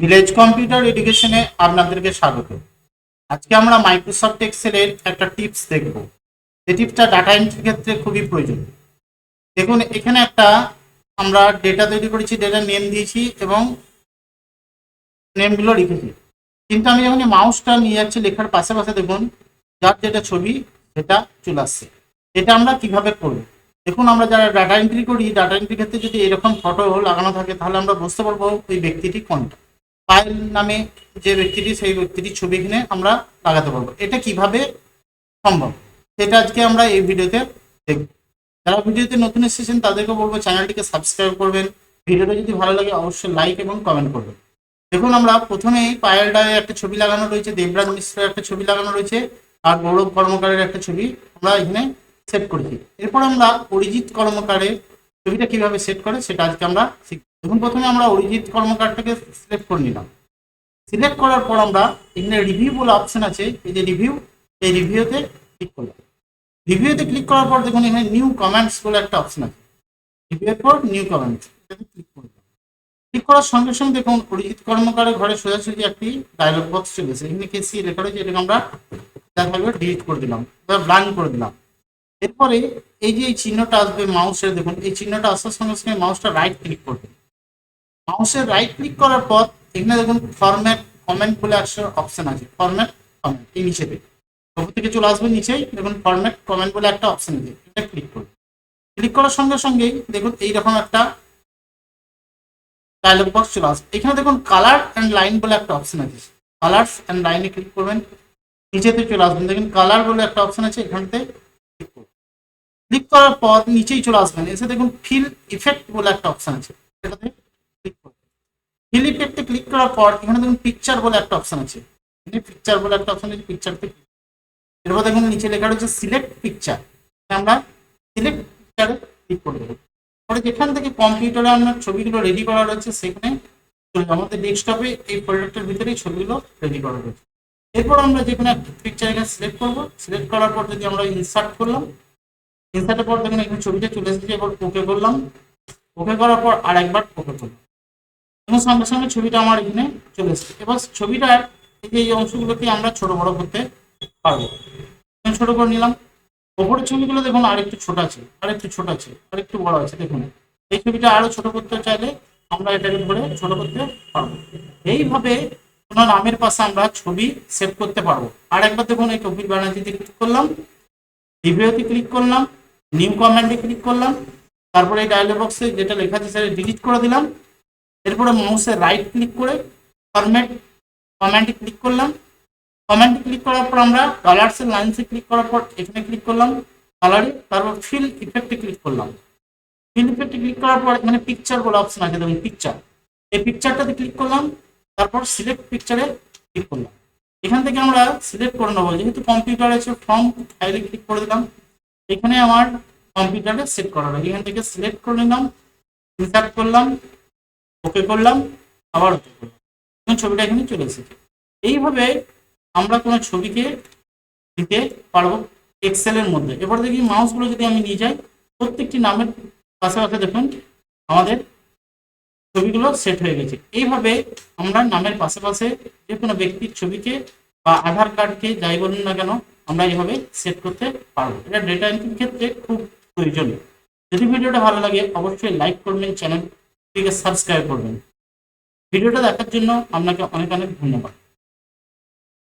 Village computer এডুকেশনে আপনাদেরকে স্বাগত। আজকে আমরা মাইক্রোসফট এক্সেলের একটা টিপস দেখব। এই টিপসটা ডাটা এন্ট্রির ক্ষেত্রে খুবই প্রয়োজন দেখুন, এখানে একটা আমরা ডেটা তৈরি করেছি ডেটা নেম দিয়েছি এবং নেমগুলো লিখেছি কিন্তু আমি যখন মাউসটা নিয়ে যাচ্ছি, লেখার পাশে পাশে দেখুন, যার যেটা ছবি, সেটা চলে আসছে। এটা আমরা কীভাবে করব? দেখুন, আমরা যারা ডাটা এন্ট্রি করি ডাটা এন্ট্রির ক্ষেত্রে যদি এরকম ফটো লাগানো থাকে, তাহলে আমরা বুঝতে পারব ওই ব্যক্তিটি কোনটা। পায়েল নামে যে ব্যক্তিটি, সেই ব্যক্তিটির ছবি এখানে আমরা লাগাতে পারব। এটা কীভাবে সম্ভব? সেটা আজকে আমরা এই ভিডিওতে দেখব। যারা ভিডিওতে নতুন এসেছেন, তাদেরকে বলব চ্যানেলটিকে সাবস্ক্রাইব করবেন। ভিডিওটা যদি ভালো লাগে, অবশ্যই লাইক এবং কমেন্ট করবেন। দেখুন, আমরা প্রথমেই পায়েল একটা ছবি লাগানো রয়েছে, দেবরাজ মিশ্রের একটা ছবি লাগানো রয়েছে, আর গৌরব কর্মকারের একটা ছবি আমরা এখানে সেট করেছি। এরপর আমরা অরিজিৎ কর্মকারের ছবিটা কীভাবে সেট করে, সেটা আজকে আমরা শিখব। দেখুন, প্রথমে আমরা অরিজিৎ কর্মকারটাকে সিলেক্ট করে নিলাম। সিলেক্ট করার পর আমরা এখানে রিভিউ বলে অপশন আছে, এই যে রিভিউ এই রিভিউতে ক্লিক করলাম। রিভিউতে ক্লিক করার পর দেখুন, এখানে নিউ কমেন্টস বলে একটা অপশন আছে। রিভিউর পর নিউ কমেন্টস এটাতে ক্লিক করলাম ক্লিক করার সঙ্গে সঙ্গে দেখুন, অরিজিৎ কর্মকারের ঘরে সোজাসুজি একটি ডায়লগ বক্স চলে এসেছে। এখানে কেসি লেখা রয়েছে, এটাকে আমরা দেখাবে ডিলিট করে দিলাম, বা ব্লাঙ্ক করে দিলাম। এরপরে এই যে এই চিহ্নটা আসবে মাউসের দেখুন, এই চিহ্নটা আসার সঙ্গে সঙ্গে মাউসটা রাইট ক্লিক করবে। মাউসের রাইট ক্লিক করার পর এখানে দেখুন ফরম্যাট কমেন্ট বলে একটা অপশন আছে। ফরম্যাট কমেন্ট এই নিচেতে। ওপর থেকে চলে আসবে নিচেই, দেখুন ফরম্যাট কমেন্ট বলে একটা অপশন আছে। এটা ক্লিক করবে ক্লিক করার সঙ্গে সঙ্গেই দেখুন এইরকম একটা ডায়লগ বক্স চলে আসবে। এখানে দেখুন কালার অ্যান্ড লাইন বলে একটা অপশন আছে। কালার্স অ্যান্ড লাইনে ক্লিক করবেন। নিচেতে চলে আসবেন। দেখুন কালার বলে একটা অপশন আছে এখানতে ক্লিক করবেন ক্লিক করার পর নিচেই চলে আসবেন। এসে দেখুন ফিল ইফেক্ট বলে একটা অপশন আছে। করবেন ফিল ক্লিক করার পর এখানে দেখুন পিকচার বলে একটা অপশন আছে। এখানে পিকচার বলে একটা অপশন আছে পিকচারতে এরপর দেখুন নিচে লেখা রয়েছে সিলেক্ট পিকচার আমরা সিলেক্ট পিকচারে ক্লিক করে দেবো। পরে যেখান থেকে কম্পিউটারে আপনার ছবিগুলো রেডি করা রয়েছে, সেখানে। আমাদের ডেস্কটপে এই ফোল্ডারটার ভিতরেই ছবিগুলো রেডি করা রয়েছে। এরপর আমরা যে কোনো একটা পিকচার এখানে সিলেক্ট করব। সিলেক্ট করার পর যদি আমরা ইনসার্ট করলাম ইনসার্টের পর দেখুন এখানে ছবিটা চলে এসেছে এবার ওকে করলাম। ওকে করার পর আর একবার ওকে করলাম। এবং সঙ্গে সঙ্গে ছবিটা আমার এখানে চলে এসেছে। এবার ছবিটার এই এই অংশগুলোকে আমরা ছোট বড় করতে পারব। ছোট করে নিলাম। ওপরের ছবিগুলো দেখুন আর একটু ছোট আছে আর একটু ছোট আছে আর একটু বড় আছে, দেখুন। এই ছবিটা আরও ছোট করতে চাইলে আমরা এটাকে ধরে ছোট করতে পারব। এইভাবে কোনো নামের পাশে আমরা ছবি সেভ করতে পারব। আর একবার দেখুন, এই কপিল ব্যানার্জিতে ক্লিক করলাম রিভিউতে ক্লিক করলাম নিউ কমেন্টে ক্লিক করলাম, তারপরে এই ডায়লগ বক্সে যেটা লেখা আছে সেটা ডিলিট করে দিলাম। এরপরে মাউসে রাইট ক্লিক করে ফরম্যাট কমেন্টে ক্লিক করলাম। কমেন্টে ক্লিক করার পর আমরা কালার্স এর লাইনসে ক্লিক করার পর এখানে ক্লিক করলাম কালারে তারপর ফিল ইফেক্টে ক্লিক করলাম। ফিল ইফেক্টে ক্লিক করার পর এখানে পিকচার বলে অপশন আছে, দেখুন পিকচার এই পিকচারটাতে ক্লিক করলাম, তারপর সিলেক্ট পিকচারে ক্লিক করলাম। এখান থেকে আমরা সিলেক্ট করে নেব। যেহেতু কম্পিউটার আছে ফর্ম ফাইলে ক্লিক করে দিলাম। এখানে আমার কম্পিউটারে সেট করা রয়েছে এখান থেকে সিলেক্ট করে নিলাম ইনসার্ট করলাম। ওকে করলাম, আবার ওকে করলাম। এখন ছবিটা এখানে চলে এসেছে। এইভাবে আমরা কোনো ছবিকে দিতে পারব এক্সেলের মধ্যে। এবার দেখি মাউসগুলো যদি আমি নিয়ে যাই, প্রত্যেকটি নামের পাশে পাশে দেখুন, আমাদের ছবিগুলো সেট হয়ে গেছে। এইভাবে আমরা নামের পাশে পাশে যে কোনো ব্যক্তির ছবিকে বা আধার কার্ডকে যাই বলুন না কেন, আমরা এইভাবে সেট করতে পারব। এটা ডেটা এন্ট্রির ক্ষেত্রে খুব প্রয়োজনীয় যদি ভিডিওটা ভালো লাগে, অবশ্যই লাইক করবেন চ্যানেলটিকে সাবস্ক্রাইব করবেন। ভিডিওটা দেখার জন্য আপনাকে অনেক অনেক ধন্যবাদ।